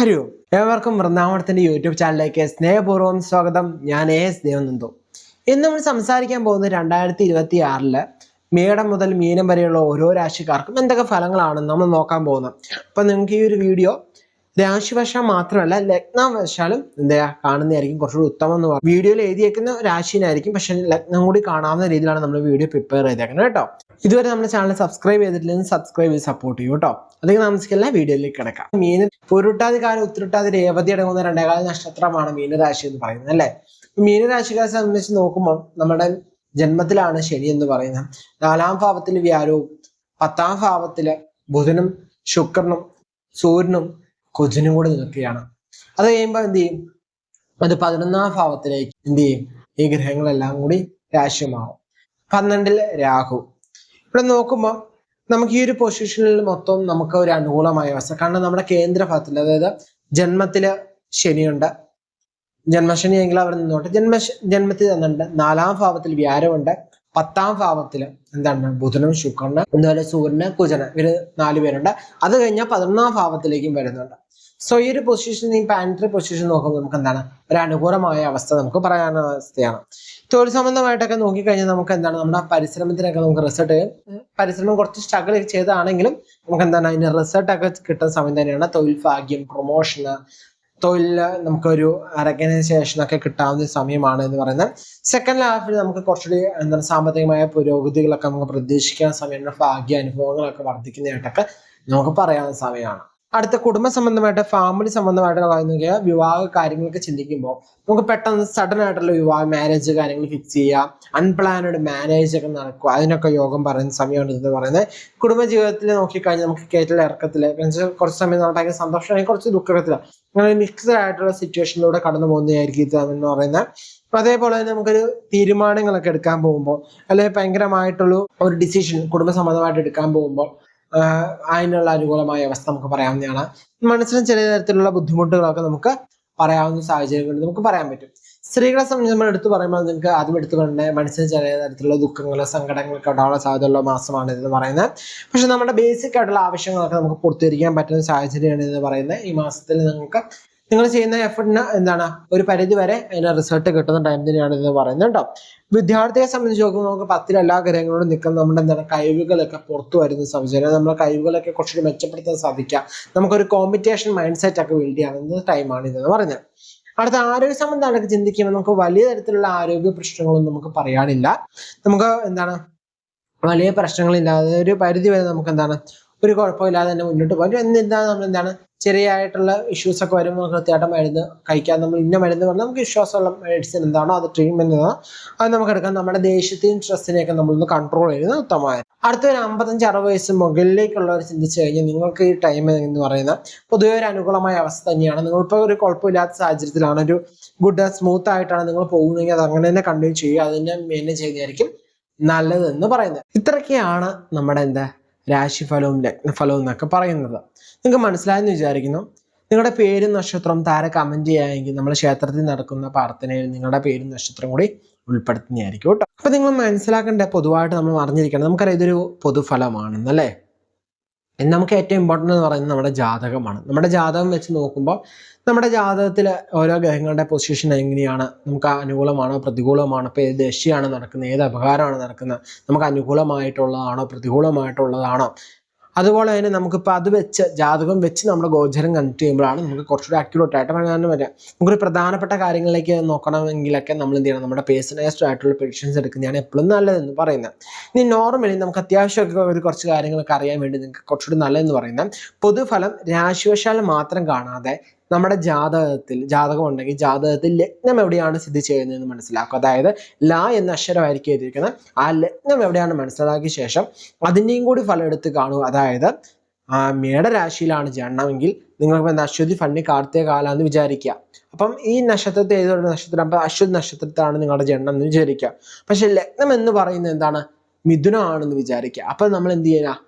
ഹരി. ഓം ഏവർക്കും വൃന്ദാവനത്തിന്റെ യൂട്യൂബ് ചാനലിലേക്ക് സ്നേഹപൂർവം സ്വാഗതം. ഞാൻ എ എസ് ദേവനന്ദു. ഇന്ന് നമ്മൾ സംസാരിക്കാൻ പോകുന്നത് രണ്ടായിരത്തി ഇരുപത്തി ആറിൽ മേടം മുതൽ മീനം വരെയുള്ള ഓരോ രാശിക്കാർക്കും എന്തൊക്കെ ഫലങ്ങളാണ് നമ്മൾ നോക്കാൻ പോകുന്നത്. അപ്പൊ നിങ്ങൾക്ക് ഈ ഒരു വീഡിയോ രാശിവശം മാത്രമല്ല ലഗ്നവശാലും എന്താ കാണുന്നതായിരിക്കും കുറച്ചുകൂടി ഉത്തമം എന്ന് പറയുന്നത് വീഡിയോയിൽ എഴുതിയേക്കുന്ന രാശിനായിരിക്കും പക്ഷെ ലഗ്നം കൂടി കാണാവുന്ന രീതിയിലാണ് നമ്മൾ വീഡിയോ പ്രിപ്പയർ ചെയ്തേക്കുന്നത് കേട്ടോ. ഇതുവരെ നമ്മുടെ ചാനൽ സബ്സ്ക്രൈബ് ചെയ്തിട്ടില്ലെങ്കിൽ സബ്സ്ക്രൈബ് ചെയ്ത് സപ്പോർട്ട് ചെയ്യും കേട്ടോ. അധികം താമസിക്കില്ല വീഡിയോയിലേക്ക് കിടക്കാം. മീന പൊരുട്ടാതി കാലം ഉത്തരട്ടാതി രേവതി അടങ്ങുന്ന രണ്ടേകാല നക്ഷത്രമാണ് മീനരാശി എന്ന് പറയുന്നത് അല്ലേ? മീനരാശിക്കാരെ സംബന്ധിച്ച് നോക്കുമ്പോൾ നമ്മുടെ ജന്മത്തിലാണ് ശനി എന്ന് പറയുന്നത്. നാലാം ഭാവത്തിൽ വ്യാരവും പത്താം ഭാവത്തിൽ ബുധനും ശുക്രനും സൂര്യനും കുജനും കൂടെ നിൽക്കുകയാണ്. അത് കഴിയുമ്പോൾ എന്ത് ചെയ്യും? അത് പതിനൊന്നാം ഭാവത്തിലേക്ക് എന്ത് ചെയ്യും? ഈ ഗ്രഹങ്ങളെല്ലാം കൂടി രാശിയമാവും. പന്ത്രണ്ടിൽ രാഹു. ഇവിടെ നോക്കുമ്പോൾ നമുക്ക് ഈ ഒരു പൊസിഷനിൽ മൊത്തം നമുക്ക് ഒരു അനുകൂലമായ അവസ്ഥ. കാരണം നമ്മുടെ കേന്ദ്ര ഭാഗത്തിൽ അതായത് ജന്മത്തിൽ ശനിയുണ്ട്. ജന്മശനി അവർ നിന്നോട്ടെ. ജന്മ ജന്മത്തിൽ തന്നിട്ടുണ്ട് നാലാം ഭാവത്തിൽ വ്യാഴമുണ്ട്. പത്താം ഭാവത്തിൽ എന്താണ്? ബുധനും ശുക്രന് അതുപോലെ സൂര്യന് കുജന ഇവർ നാല് പേരുണ്ട്. അത് കഴിഞ്ഞാൽ പതിനൊന്നാം ഭാവത്തിലേക്കും വരുന്നുണ്ട്. സോ ഈ ഒരു പൊസിഷൻ ഈ പാൻട്രി പൊസിഷൻ നോക്കുമ്പോൾ നമുക്ക് എന്താണ്? ഒരു അനുകൂലമായ അവസ്ഥ നമുക്ക് പറയാൻ അവസ്ഥയാണ്. തൊഴിൽ സംബന്ധമായിട്ടൊക്കെ നോക്കിക്കഴിഞ്ഞാൽ നമുക്ക് എന്താണ്? നമ്മുടെ പരിശ്രമത്തിനൊക്കെ നമുക്ക് റിസൾട്ട് പരിശ്രമം കുറച്ച് സ്ട്രഗിൾ ചെയ്താണെങ്കിലും നമുക്ക് എന്താണ്? അതിന് റിസൾട്ട് ഒക്കെ കിട്ടുന്ന സമയം തന്നെയാണ് തൊഴിൽ ഭാഗ്യം പ്രൊമോഷന് തൊഴിലിൽ നമുക്കൊരു റെക്കഗ്നൈസേഷൻ ഒക്കെ കിട്ടാവുന്ന സമയമാണ് എന്ന് പറയുന്നത്. സെക്കൻഡ് ഹാഫിൽ നമുക്ക് കുറച്ചുകൂടി എന്താണ് സാമ്പത്തികമായ പുരോഗതികളൊക്കെ നമുക്ക് പ്രതീക്ഷിക്കാൻ സമയം ഭാഗ്യ അനുഭവങ്ങളൊക്കെ വർദ്ധിക്കുന്നതായിട്ടൊക്കെ നമുക്ക് പറയാവുന്ന സമയമാണ്. അടുത്ത കുടുംബ സംബന്ധമായിട്ട് ഫാമിലി സംബന്ധമായിട്ട് പറയുന്നത് വിവാഹ കാര്യങ്ങളൊക്കെ ചിന്തിക്കുമ്പോൾ നമുക്ക് പെട്ടെന്ന് സഡൻ ആയിട്ടുള്ള വിവാഹ മാരേജ് കാര്യങ്ങൾ ഫിക്സ് ചെയ്യുക അൺപ്ലാനഡ് മാരേജ് ഒക്കെ നടക്കുക അതിനൊക്കെ യോഗം പറയുന്ന സമയമാണ് ഇതെന്ന് പറയുന്നത്. കുടുംബ ജീവിതത്തിൽ നോക്കിക്കഴിഞ്ഞാൽ നമുക്ക് കയറ്റിൽ ഇറക്കത്തിൽ കുറച്ച് സമയം നടക്കാൻ സന്തോഷമായി കുറച്ച് ദുഃഖത്തിൽ അങ്ങനെ മിക്സ്ഡ് ആയിട്ടുള്ള സിറ്റുവേഷനിലൂടെ കടന്നു പോകുന്നതായിരിക്കും ഇത് എന്ന് പറയുന്നത്. അപ്പൊ അതേപോലെ തന്നെ നമുക്കൊരു തീരുമാനങ്ങളൊക്കെ എടുക്കാൻ പോകുമ്പോൾ അല്ലെങ്കിൽ ഭയങ്കരമായിട്ടുള്ള ഒരു ഡിസിഷൻ കുടുംബ സംബന്ധമായിട്ട് എടുക്കാൻ പോകുമ്പോൾ അതിനുള്ള അനുകൂലമായ അവസ്ഥ നമുക്ക് പറയാവുന്നതാണ്. മനസ്സിലും ചെറിയ തരത്തിലുള്ള ബുദ്ധിമുട്ടുകളൊക്കെ നമുക്ക് പറയാവുന്ന സാഹചര്യങ്ങളിൽ നമുക്ക് പറയാൻ പറ്റും. സ്ത്രീകളെ സംബന്ധിച്ച് നമ്മൾ എടുത്തു പറയുമ്പോൾ നിങ്ങൾക്ക് ആദ്യം എടുത്തു പറഞ്ഞ മനസ്സിന് ചെറിയ തരത്തിലുള്ള ദുഃഖങ്ങൾ സങ്കടങ്ങളൊക്കെ ഉണ്ടാവാൻ സാധ്യതയുള്ള മാസമാണ് ഇതെന്ന് പറയുന്നത്. പക്ഷെ നമ്മുടെ ബേസിക് ആയിട്ടുള്ള ആവശ്യങ്ങളൊക്കെ നമുക്ക് പൂർത്തീകരിക്കാൻ പറ്റുന്ന സാഹചര്യമാണ് ഇതെന്ന് പറയുന്നത്. ഈ മാസത്തിൽ നിങ്ങൾക്ക് നിങ്ങൾ ചെയ്യുന്ന എഫർട്ടിന് എന്താണ്? ഒരു പരിധി വരെ അതിന് റിസൾട്ട് കിട്ടുന്ന ടൈം തന്നെയാണ് എന്ന് പറയുന്നത് കേട്ടോ. വിദ്യാർത്ഥിയെ സംബന്ധിച്ച് നോക്കുമ്പോൾ നമുക്ക് പത്തിൽ എല്ലാ ഗ്രഹങ്ങളോടും നിൽക്കുന്ന നമ്മുടെ എന്താണ് കഴിവുകളൊക്കെ പുറത്തു വരുന്ന സംശയം നമ്മുടെ കഴിവുകളൊക്കെ കുറച്ചുകൂടി മെച്ചപ്പെടുത്താൻ സാധിക്കുക നമുക്കൊരു കോമ്പറ്റീഷൻ മൈൻഡ് സെറ്റ് ഒക്കെ ബിൽഡ് ചെയ്യാവുന്ന ടൈമാണ് ഇതെന്ന് പറയുന്നത്. അടുത്ത ആരോഗ്യ സംബന്ധമായിട്ട് ചിന്തിക്കുമ്പോൾ നമുക്ക് വലിയ തരത്തിലുള്ള ആരോഗ്യ പ്രശ്നങ്ങളൊന്നും നമുക്ക് പറയാനില്ല. നമുക്ക് എന്താണ്? വലിയ പ്രശ്നങ്ങളില്ലാതെ ഒരു പരിധി വരെ നമുക്ക് എന്താണ്? ഒരു കുഴപ്പമില്ലാതെ തന്നെ മുന്നോട്ട് പോകും. എന്നിരുന്നാൽ നമ്മൾ എന്താണ് ചെറിയായിട്ടുള്ള ഇഷ്യൂസ് ഒക്കെ വരുമ്പോൾ കൃത്യമായിട്ട് മരുന്ന് കഴിക്കാൻ നമ്മൾ ഇന്ന മരുന്ന് പറഞ്ഞാൽ നമുക്ക് വിശ്വാസമുള്ള മെഡിസിൻ എന്താണോ അത് ട്രീറ്റ്മെന്റ് എന്താണോ അത് നമുക്ക് എടുക്കാം. നമ്മുടെ ദേഷ്യത്തെയും സ്ട്രെസ്സിനെയൊക്കെ നമ്മളൊന്ന് കൺട്രോൾ ചെയ്യുന്നത് ഉത്തമമായി. അടുത്ത ഒരു അമ്പത്തഞ്ച് അറുപത് വയസ്സ് മുകളിലേക്കുള്ളവർ ചിന്തിച്ചു കഴിഞ്ഞാൽ നിങ്ങൾക്ക് ഈ ടൈം എന്ന് പറയുന്ന പൊതുവെ ഒരു അനുകൂലമായ അവസ്ഥ തന്നെയാണ്. നിങ്ങളിപ്പോൾ ഒരു കുഴപ്പമില്ലാത്ത സാഹചര്യത്തിലാണ് ഒരു ഗുഡ് സ്മൂത്ത് ആയിട്ടാണ് നിങ്ങൾ പോകുന്നതെങ്കിൽ അത് അങ്ങനെ തന്നെ കണ്ടിന്യൂ ചെയ്യുക. അതിനെ മെയിന്റെയിൻ ചെയ്തായിരിക്കും നല്ലതെന്ന് പറയുന്നത്. ഇത്രയൊക്കെയാണ് നമ്മുടെ എന്താ രാശിഫലവും ലഗ്നഫലവും എന്നൊക്കെ പറയുന്നത്. നിങ്ങൾക്ക് മനസ്സിലായെന്ന് വിചാരിക്കുന്നു. നിങ്ങളുടെ പേരും നക്ഷത്രവും താരെ കമന്റ് ചെയ്യാമെങ്കിൽ നമ്മൾ ക്ഷേത്രത്തിൽ നടക്കുന്ന പ്രാർത്ഥനയിൽ നിങ്ങളുടെ പേരും നക്ഷത്രം കൂടി ഉൾപ്പെടുത്തുന്നതായിരിക്കും കേട്ടോ. അപ്പോൾ നിങ്ങൾ മനസ്സിലാക്കേണ്ട പൊതുവായിട്ട് നമ്മൾ അറിഞ്ഞിരിക്കണം. നമുക്കറിയാം ഇതൊരു പൊതുഫലമാണെന്നല്ലേ? നമുക്ക് ഏറ്റവും ഇമ്പോർട്ടന്റ് എന്ന് പറയുന്നത് നമ്മുടെ ജാതകമാണ്. നമ്മുടെ ജാതകം വെച്ച് നോക്കുമ്പോൾ നമ്മുടെ ജാതകത്തിൽ ഓരോ ഗ്രഹങ്ങളുടെ പൊസിഷൻ എങ്ങനെയാണ്? നമുക്ക് അനുകൂലമാണോ പ്രതികൂലമാണോ? ഇപ്പോൾ ഏത് ദശയാണ് നടക്കുന്നത്? ഏത് അപകാരമാണ് നടക്കുന്നത്? നമുക്ക് അനുകൂലമായിട്ടുള്ളതാണോ പ്രതികൂലമായിട്ടുള്ളതാണോ? അതുപോലെ തന്നെ നമുക്കിപ്പോൾ അത് വെച്ച് ജാതകം വെച്ച് നമ്മുടെ ഗോചരം കണക്ട് ചെയ്യുമ്പോഴാണ് നമുക്ക് കുറച്ചുകൂടി അക്യൂറേറ്റ് ആയിട്ട് പറയാൻ വരിക നമുക്കൊരു പ്രധാനപ്പെട്ട കാര്യങ്ങളിലേക്ക് നോക്കണമെങ്കിലൊക്കെ നമ്മൾ എന്ത് ചെയ്യണം? നമ്മുടെ പേഴ്സണലൈസ്ഡ് ആയിട്ടുള്ള പെഡിഷൻസ് എടുക്കുന്നതാണ് എപ്പോഴും നല്ലതെന്ന് പറയുന്നത്. ഇനി നോർമലി നമുക്ക് അത്യാവശ്യമൊക്കെ ഒരു കുറച്ച് കാര്യങ്ങളൊക്കെ അറിയാൻ വേണ്ടി നിങ്ങൾക്ക് കുറച്ചുകൂടി നല്ലതെന്ന് പറയുന്നത് പൊതുഫലം രാശിവശാൽ മാത്രം കാണാതെ നമ്മുടെ ജാതകത്തിൽ ജാതകം ഉണ്ടെങ്കിൽ ജാതകത്തിൽ ലഗ്നം എവിടെയാണ് സ്ഥിതി ചെയ്യുന്നതെന്ന് മനസ്സിലാക്കുക. അതായത് ല എന്ന അക്ഷരമായിരിക്കും എഴുതിയിരിക്കുന്നത്. ആ ലഗ്നം എവിടെയാണ് മനസ്സിലാക്കിയ ശേഷം അതിന്റെയും കൂടി ഫലം എടുത്ത് കാണുക അതായത് മേടരാശിയിലാണ് ജനനമെങ്കിൽ നിങ്ങൾക്ക് എന്താ അശ്വതി ഫണ്ണി കാർത്തിക കാലാന്ന് വിചാരിക്കുക. അപ്പം ഈ നക്ഷത്രത്തെ ഏതൊരു നക്ഷത്രം? അപ്പം അശ്വതി നക്ഷത്രത്തിലാണ് നിങ്ങളുടെ ജനനം എന്ന് വിചാരിക്കുക. പക്ഷെ ലഗ്നം എന്ന് പറയുന്നത് എന്താണ്? മിഥുനമാണെന്ന് വിചാരിക്കുക. അപ്പം നമ്മൾ എന്ത് ചെയ്യുക?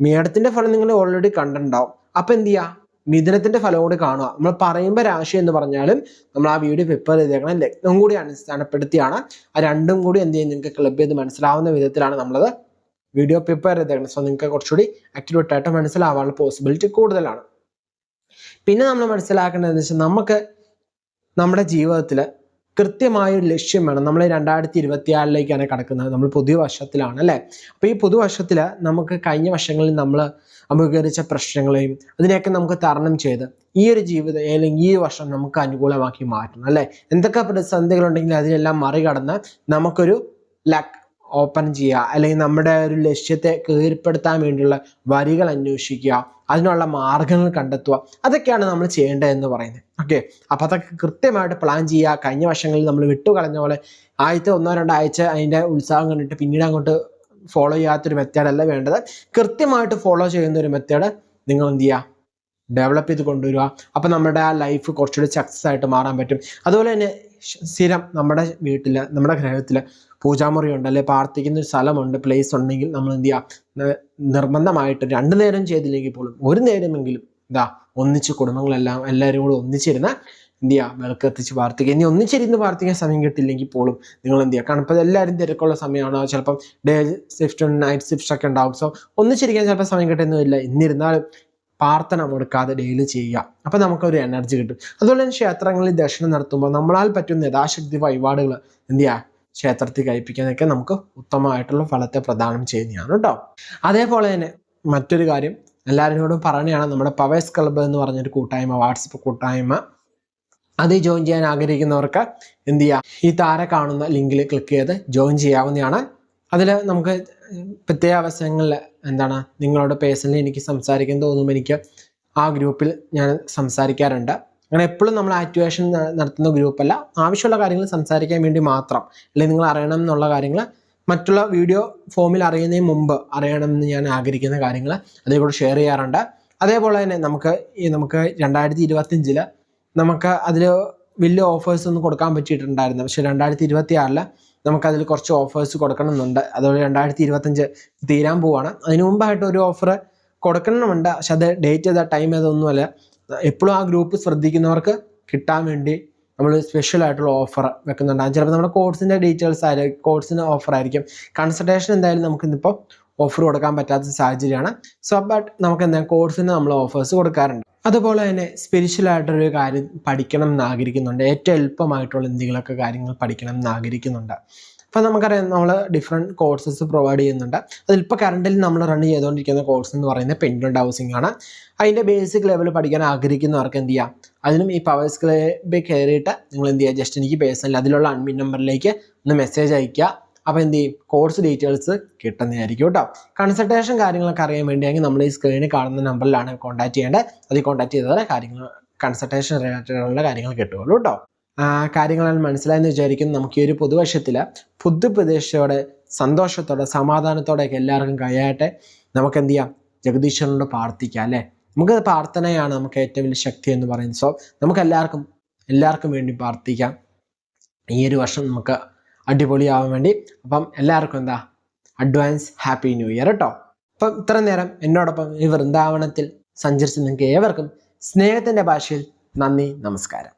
മേടത്തിന്റെ ഫലം നിങ്ങൾ ഓൾറെഡി കണ്ടിട്ടുണ്ടാവും. അപ്പം എന്ത് ചെയ്യുക? മിഥുനത്തിന്റെ ഫലം കൂടി കാണുക. നമ്മൾ പറയുമ്പോൾ രാശി എന്ന് പറഞ്ഞാലും നമ്മൾ ആ വീഡിയോ പ്രിപ്പയർ ചെയ്തേക്കണം ലഗ്നം കൂടി അടിസ്ഥാനപ്പെടുത്തിയാണ്. ആ രണ്ടും കൂടി എന്ത് ചെയ്യും? നിങ്ങൾക്ക് ക്ലബ് ചെയ്ത് മനസ്സിലാവുന്ന വിധത്തിലാണ് നമ്മളത് വീഡിയോ പ്രിപ്പയർ ചെയ്തേക്കണം സോ നിങ്ങൾക്ക് കുറച്ചുകൂടി ആക്ടിവേറ്റ് ആയിട്ട് മനസ്സിലാവാനുള്ള പോസിബിലിറ്റി കൂടുതലാണ്. പിന്നെ നമ്മൾ മനസ്സിലാക്കേണ്ടത് എന്ന് വെച്ചാൽ നമുക്ക് നമ്മുടെ ജീവിതത്തിൽ കൃത്യമായ ഒരു ലക്ഷ്യം വേണം. നമ്മൾ രണ്ടായിരത്തി ഇരുപത്തിയാറിലേക്കാണ് കിടക്കുന്നത്. നമ്മൾ പുതിയ വർഷത്തിലാണ് അല്ലേ? അപ്പോൾ ഈ പുതുവർഷത്തിൽ നമുക്ക് കഴിഞ്ഞ വർഷങ്ങളിൽ നമ്മൾ അഭിമുഖീകരിച്ച പ്രശ്നങ്ങളെയും അതിനെയൊക്കെ നമുക്ക് തരണം ചെയ്ത് ഈ ഒരു ജീവിതം അല്ലെങ്കിൽ ഈ വർഷം നമുക്ക് അനുകൂലമാക്കി മാറ്റണം അല്ലേ? എന്തൊക്കെ പ്രതിസന്ധികളുണ്ടെങ്കിൽ അതിനെല്ലാം മറികടന്ന് നമുക്കൊരു ലക്ക് ഓപ്പൺ ചെയ്യുക. അല്ലെങ്കിൽ നമ്മുടെ ഒരു ലക്ഷ്യത്തെ കീഴ്പ്പെടുത്താൻ വേണ്ടിയുള്ള വരികൾ അന്വേഷിക്കുക. അതിനുള്ള മാർഗങ്ങൾ കണ്ടെത്തുക. അതൊക്കെയാണ് നമ്മൾ ചെയ്യേണ്ടത് എന്ന് പറയുന്നത്. ഓക്കെ അപ്പൊ അതൊക്കെ കൃത്യമായിട്ട് പ്ലാൻ ചെയ്യുക. കഴിഞ്ഞ വർഷങ്ങളിൽ നമ്മൾ വിട്ടുകളഞ്ഞ പോലെ ആദ്യത്തെ ഒന്നോ രണ്ടോ ആഴ്ച അതിന്റെ ഉത്സാഹം കണ്ടിട്ട് പിന്നീട് അങ്ങോട്ട് ഫോളോ ചെയ്യാത്തൊരു അല്ല വേണ്ടത്. കൃത്യമായിട്ട് ഫോളോ ചെയ്യുന്ന ഒരു മെത്തേഡ് നിങ്ങൾ എന്ത് ചെയ്യുക? ഡെവലപ്പ് ചെയ്ത് കൊണ്ടുവരിക. അപ്പം നമ്മുടെ ആ ലൈഫ് കുറച്ചുകൂടി സക്സസ് ആയിട്ട് മാറാൻ പറ്റും. അതുപോലെ തന്നെ സ്ഥിരം നമ്മുടെ വീട്ടിൽ നമ്മുടെ ഗ്രഹത്തിൽ പൂജാമുറി ഉണ്ട് അല്ലെ പ്രാർത്ഥിക്കുന്ന ഒരു സ്ഥലമുണ്ട് പ്ലേസ് ഉണ്ടെങ്കിൽ നമ്മൾ എന്ത് ചെയ്യുക നിർബന്ധമായിട്ട് രണ്ടു നേരം ചെയ്തില്ലെങ്കിൽ പോലും ഒരു നേരമെങ്കിലും ഇതാ ഒന്നിച്ച് കുടുംബങ്ങളെല്ലാം എല്ലാവരും കൂടി ഒന്നിച്ചിരുന്ന് എന്ത് ചെയ്യുക വിളക്ക് പ്രാർത്ഥിക്കുക. ഇനി ഒന്നിച്ചിരുന്ന് പ്രാർത്ഥിക്കാൻ സമയം കിട്ടില്ലെങ്കിൽ പോലും നിങ്ങൾ എന്ത് ചെയ്യുക കാരണം ഇപ്പോൾ എല്ലാവരും തിരക്കുള്ള സമയമാണോ? ചിലപ്പം ഡേ ഷിഫ്റ്റ് നൈറ്റ് ഷിഫ്റ്റ് ഒക്കെ ഉണ്ടാവും. സോ ഒന്നിച്ചിരിക്കാൻ ചിലപ്പോൾ സമയം കിട്ടുന്നില്ല എന്നിരുന്നാലും പ്രാർത്ഥന മുടക്കാതെ ഡെയിലി ചെയ്യുക. അപ്പം നമുക്കൊരു എനർജി കിട്ടും. അതുപോലെ തന്നെ ക്ഷേത്രങ്ങളിൽ ദർശനം നടത്തുമ്പോൾ നമ്മളാൽ പറ്റുന്ന യഥാശക്തി വഴിപാടുകൾ എന്ത് ചെയ്യുക? ക്ഷേത്രത്തിൽ കഴിപ്പിക്കാനൊക്കെ നമുക്ക് ഉത്തമമായിട്ടുള്ള ഫലത്തെ പ്രദാനം ചെയ്യുന്നതാണ് കേട്ടോ. അതേപോലെ തന്നെ മറ്റൊരു കാര്യം എല്ലാവരോടും പറയുകയാണ് നമ്മുടെ പവേഴ്സ് ക്ലബ്ബ് എന്ന് പറഞ്ഞൊരു കൂട്ടായ്മ വാട്സപ്പ് കൂട്ടായ്മ. അത് ജോയിൻ ചെയ്യാൻ ആഗ്രഹിക്കുന്നവർക്ക് എന്ത് ചെയ്യുക? ഈ താര കാണുന്ന ലിങ്കിൽ ക്ലിക്ക് ചെയ്ത് ജോയിൻ ചെയ്യാവുന്നതാണ്. അതിൽ നമുക്ക് പ്രത്യേക അവസരങ്ങളിൽ എന്താണ് നിങ്ങളോട് പേഴ്സണലി എനിക്ക് സംസാരിക്കാൻ തോന്നുമ്പോൾ എനിക്ക് ആ ഗ്രൂപ്പിൽ ഞാൻ സംസാരിക്കാറുണ്ട്. അങ്ങനെ എപ്പോഴും നമ്മൾ ആക്ടിവേഷൻ നടത്തുന്ന ഗ്രൂപ്പല്ല ആവശ്യമുള്ള കാര്യങ്ങൾ സംസാരിക്കാൻ വേണ്ടി മാത്രം. അല്ലെങ്കിൽ നിങ്ങൾ അറിയണം എന്നുള്ള കാര്യങ്ങൾ മറ്റുള്ള വീഡിയോ ഫോമിൽ അറിയുന്നതിന് മുമ്പ് അറിയണം എന്ന് ഞാൻ ആഗ്രഹിക്കുന്ന കാര്യങ്ങൾ അതേപോലെ ഷെയർ ചെയ്യാറുണ്ട്. അതേപോലെ തന്നെ നമുക്ക് നമുക്ക് രണ്ടായിരത്തി ഇരുപത്തിയഞ്ചിൽ നമുക്ക് അതിൽ വലിയ ഓഫേഴ്സ് ഒന്നും കൊടുക്കാൻ പറ്റിയിട്ടുണ്ടായിരുന്നു പക്ഷേ രണ്ടായിരത്തി ഇരുപത്തി നമുക്കതിൽ കുറച്ച് ഓഫേഴ്സ് കൊടുക്കണമെന്നുണ്ട്. അതുപോലെ രണ്ടായിരത്തി ഇരുപത്തഞ്ച് തീരാൻ പോവാണ്. അതിനു മുമ്പായിട്ട് ഒരു ഓഫർ കൊടുക്കണമെന്നുണ്ട്. പക്ഷെ അത് ഡേറ്റ് ഏതാ ടൈം ഏതൊന്നുമല്ല എപ്പോഴും ആ ഗ്രൂപ്പ് ശ്രദ്ധിക്കുന്നവർക്ക് കിട്ടാൻ വേണ്ടി നമ്മൾ സ്പെഷ്യൽ ആയിട്ടുള്ള ഓഫർ വെക്കുന്നുണ്ടാകും ചിലപ്പോൾ നമ്മുടെ കോഴ്സിന്റെ ഡീറ്റെയിൽസ് ആയിരിക്കും കോഴ്സിന്റെ ഓഫർ ആയിരിക്കും. കൺസൾട്ടേഷൻ എന്തായാലും നമുക്ക് ഇന്നിപ്പോൾ ഓഫർ കൊടുക്കാൻ പറ്റാത്ത സാഹചര്യമാണ്. സോ ബട്ട് നമുക്ക് എന്താ കോഴ്സിന് നമ്മൾ ഓഫേഴ്സ് കൊടുക്കാറുണ്ട്. അതുപോലെ തന്നെ സ്പിരിച്വൽ ആയിട്ടൊരു കാര്യം പഠിക്കണം എന്ന് ആഗ്രഹിക്കുന്നുണ്ട്. ഏറ്റവും എളുപ്പമായിട്ടുള്ള എന്തെങ്കിലുമൊക്കെ കാര്യങ്ങൾ പഠിക്കണം എന്ന് ആഗ്രഹിക്കുന്നുണ്ട്. അപ്പോൾ നമുക്കറിയാം നമ്മൾ ഡിഫറെന്റ് കോഴ്സസ് പ്രൊവൈഡ് ചെയ്യുന്നുണ്ട്. അതിലിപ്പോൾ കറണ്ടിൽ നമ്മൾ റൺ ചെയ്തുകൊണ്ടിരിക്കുന്ന കോഴ്സ് എന്ന് പറയുന്നത് പെൻഡന്റ് ഹൗസിംഗ് ആണ്. അതിന്റെ ബേസിക് ലെവൽ പഠിക്കാൻ ആഗ്രഹിക്കുന്നവർക്ക് എന്ത് ചെയ്യാം? അതിനും ഈ പവർ ക്ലബിൽ കയറിയിട്ട് നിങ്ങൾ എന്ത് ചെയ്യുക ജസ്റ്റ് എനിക്ക് പേഴ്സണൽ അതിലുള്ള അൺമിൻ നമ്പറിലേക്ക് ഒന്ന് മെസ്സേജ് അയയ്ക്കുക. അപ്പോൾ എന്ത് ചെയ്യും? കോഴ്സ് ഡീറ്റെയിൽസ് കിട്ടുന്നതായിരിക്കും കേട്ടോ കൺസൾട്ടേഷൻ കാര്യങ്ങളൊക്കെ അറിയാൻ വേണ്ടിയെങ്കിൽ നമ്മൾ ഈ സ്ക്രീനിൽ കാണുന്ന നമ്പറിലാണ് കോൺടാക്ട് ചെയ്യേണ്ടത്. അതിൽ കോൺടാക്ട് ചെയ്താൽ കാര്യങ്ങൾ കൺസൾട്ടേഷൻ റിലേറ്റഡ് ഉള്ള കാര്യങ്ങൾ കിട്ടുകയുള്ളൂ കേട്ടോ കാര്യങ്ങളാണ് മനസ്സിലായെന്ന് വിചാരിക്കുന്നു. നമുക്ക് ഈ ഒരു പുതുവർഷത്തിൽ പുതുപ്രതീക്ഷയോടെ സന്തോഷത്തോടെ സമാധാനത്തോടെയൊക്കെ എല്ലാവർക്കും കഴിയട്ടെ നമുക്ക് എന്ത് ചെയ്യാം? ജഗദീശ്വരനോട് പ്രാർത്ഥിക്കാം അല്ലേ? നമുക്ക് പ്രാർത്ഥനയാണ് നമുക്ക് ഏറ്റവും വലിയ ശക്തി എന്ന് പറയുന്നത്. സോ നമുക്ക് എല്ലാവർക്കും എല്ലാവർക്കും വേണ്ടി പ്രാർത്ഥിക്കാം. ഈ ഒരു വർഷം നമുക്ക് അടിപൊളിയാവാൻ വേണ്ടി. അപ്പം എല്ലാവർക്കും എന്താ? അഡ്വാൻസ് ഹാപ്പി ന്യൂ ഇയർ കേട്ടോ അപ്പം ഇത്ര നേരം എന്നോടൊപ്പം ഈ വൃന്ദാവനത്തിൽ സഞ്ചരിച്ച് നിങ്ങൾക്ക് ഏവർക്കും സ്നേഹത്തിന്റെ ഭാഷയിൽ നന്ദി നമസ്കാരം.